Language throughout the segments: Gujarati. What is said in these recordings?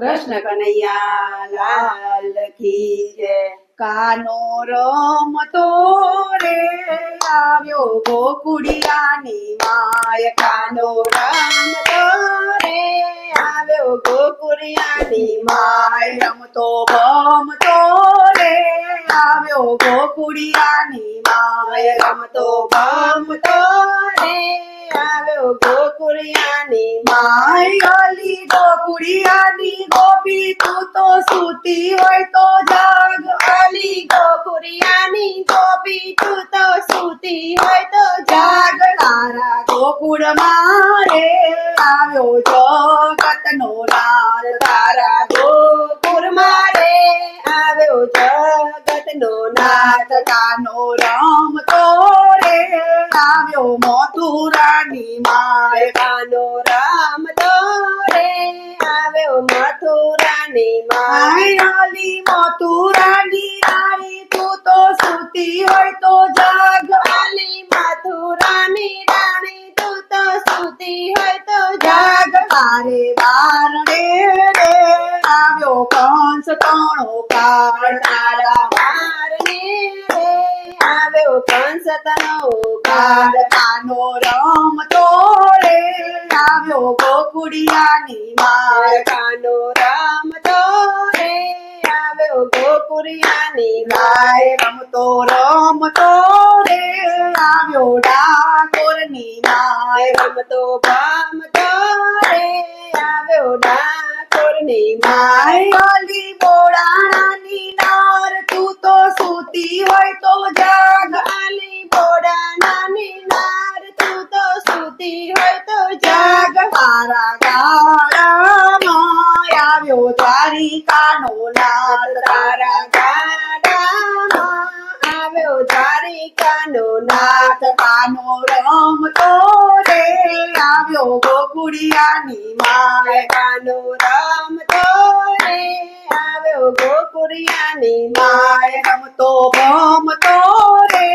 કૃષ્ણ કનૈયા લાલ કી જય કાનો રમતો રે આવ્યો ગોકુડિયાની માય. કાનો રમતો રે આવ્યો ગોકુડિયાની માય. રમતો ભમતો આવ્યો ગોકુડિયાની માય રમતો ભમતો રે, આવ્યો ગોકુડિયાની માય અલી ગોકુડિયાની ગોપી તું તો સૂતી હોય તો જાગ અલી ગોકુડિયાની ગોપી તું તો સૂતી હોય તો જાગ તારા ગોકુળ મારે આવ્યો જગતનો લાલ તારા ગોકુળ મારે આવ્યો જગતનો રામ તો રે આવ્યો મથુરાની માયકાનો રામ તો રે આવ્યો મથુરાની માયલી મથુરાની રાણી તું તો સુતી હોય તો જાગ. અલી મથુરાની રાણી તું તો સુતી હોય તો જાગ. મારે બારણે રે આવ્યો કંસ તણો કાળ. તારા આવ્યો કંસ તણો કાળ કાનો રમતો રે આવ્યો ગોકુડિયાની માર. કાનો રમતો રે આવ્યો ગોકુડિયાની માય રમતો રમતો રે આવ્યો ડાકોરની માય રમતો ભમતો રે આવ્યો ડાકોરની માય અલી બોડાણાની સૂતી હોય તો જાગ. અલી બોડાણાની નાર તું તો સૂતી હોય તો જાગ. તારા ગાળામાં આવ્યો દ્વારિકાનો નાર. તારા દ્વારિકાનો નાથ કાનો રમતો રે. આવ્યો ગોકુડિયાની માય કાનો રમતો રે. આવ્યો ગોકુડિયાની માય રમતો ભમતો રે.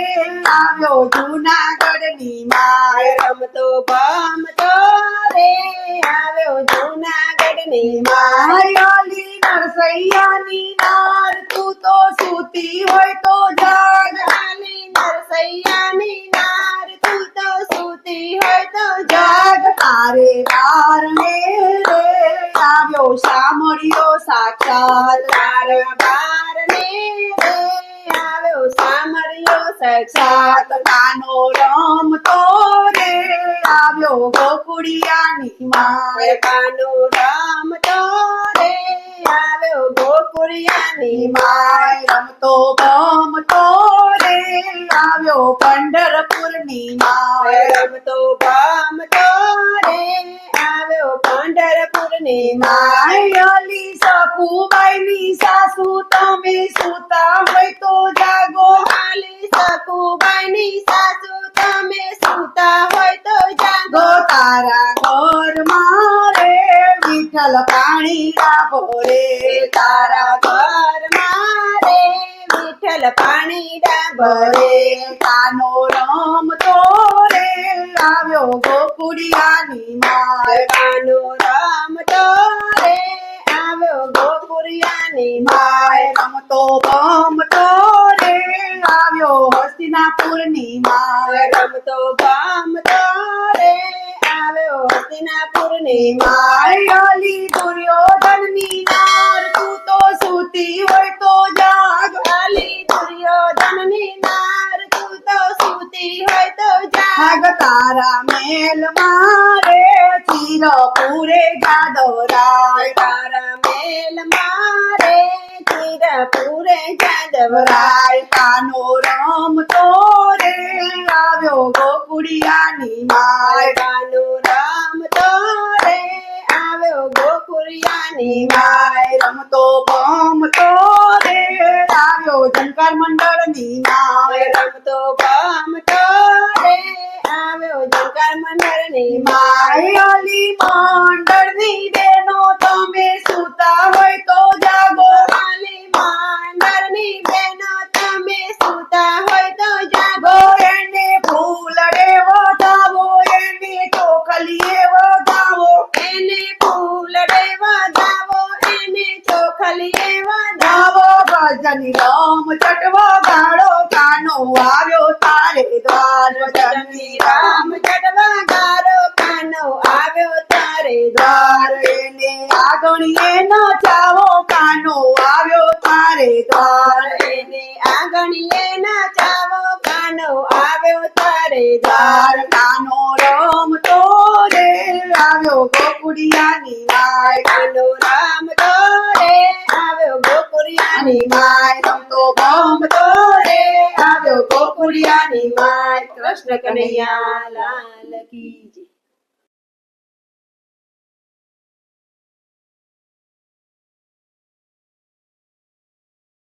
આવ્યો જૂનાગઢની માય રમતો ભમતો રે. આવ્યો જૂનાગઢની માય નરસૈયાની નાર. તું તો સૂતી હોય તો જાગ નરસૈયાની નાર તું તો સૂતી હોય તો જાગ. તારે બારણે રે આવ્યો સામળ્યો સાક્ષાત તારા બારણે રે આવ્યો સામળ્યો સાક્ષાત કાનો રમતો રે આવ્યો ગોકુડિયાની માય કાનો રમતો રે આવ્યો ગોકુડિયાની માય રમતો ભમતો આવ્યો પંઢરપુરની રે આવ્યો પંઢરપુરની માય અલી સકુબાઈની સાસુ તમે સુતા હોય તો જાગો. આલી સકુબાઈની સાસુ તમે સુતા હોય તો જાગો. તારા ઘર મારે વિઠ્ઠલ પાણી રાખો રે. તારા ઘર મારે વિઠ્ઠલ પાણી ડાબરે કાનો રમ તોરે, આવ્યો ગોપુરિયાની માય કાનો રમ તોરે, આવ્યો ગોપુરિયાની માર, રમતો ભમતો રે, આવ્યો હસ્તિનાપુરની માર, રમતો ભમતો રે, આવ્યો હસ્તિનાપુરની માર, અલી દુર્યોધનની નાર તું તો સૂતી હોય તો જાગ અલી દુર્યોધનની નાર તું તો સૂતી હોય તો જાગ તારા મેલ મારે ચીર પૂરે જાદવ રાય તારા મેલ મારે ચીર પૂરે જાદવ રાય કાનો રમ તોરે, આવ્યો ગોકુડિયાની માય કાનો રમ તોરે, આવ્યો ગોકુડિયાની માય, રમતો રે આવ્યો જંકર મંડળની માય રમતો ભમતો રે આવ્યો જંકર મંડળની માય અલી ચટવો ગાળો કાનો આવ્યો તારે દ્વાર ચંદી રામ. ચટવા ગાળો કાનો આવ્યો તારે દ્વાર. એને આગણીએ નો ચાવો કાનો આવ્યો તારે દ્વાર. એને આગણીએ ના ચાવો કાનો આવ્યો તારે દ્વાર. કાનો રામ તોરે આવ્યો ગોકુડિયાની માય કાનો રામ તોરે આવ્યો ગોકુડિયાની માય રમતો ગમતો રે આવ્યો ગોકુડિયાની માય કૃષ્ણ કનૈયા લાલ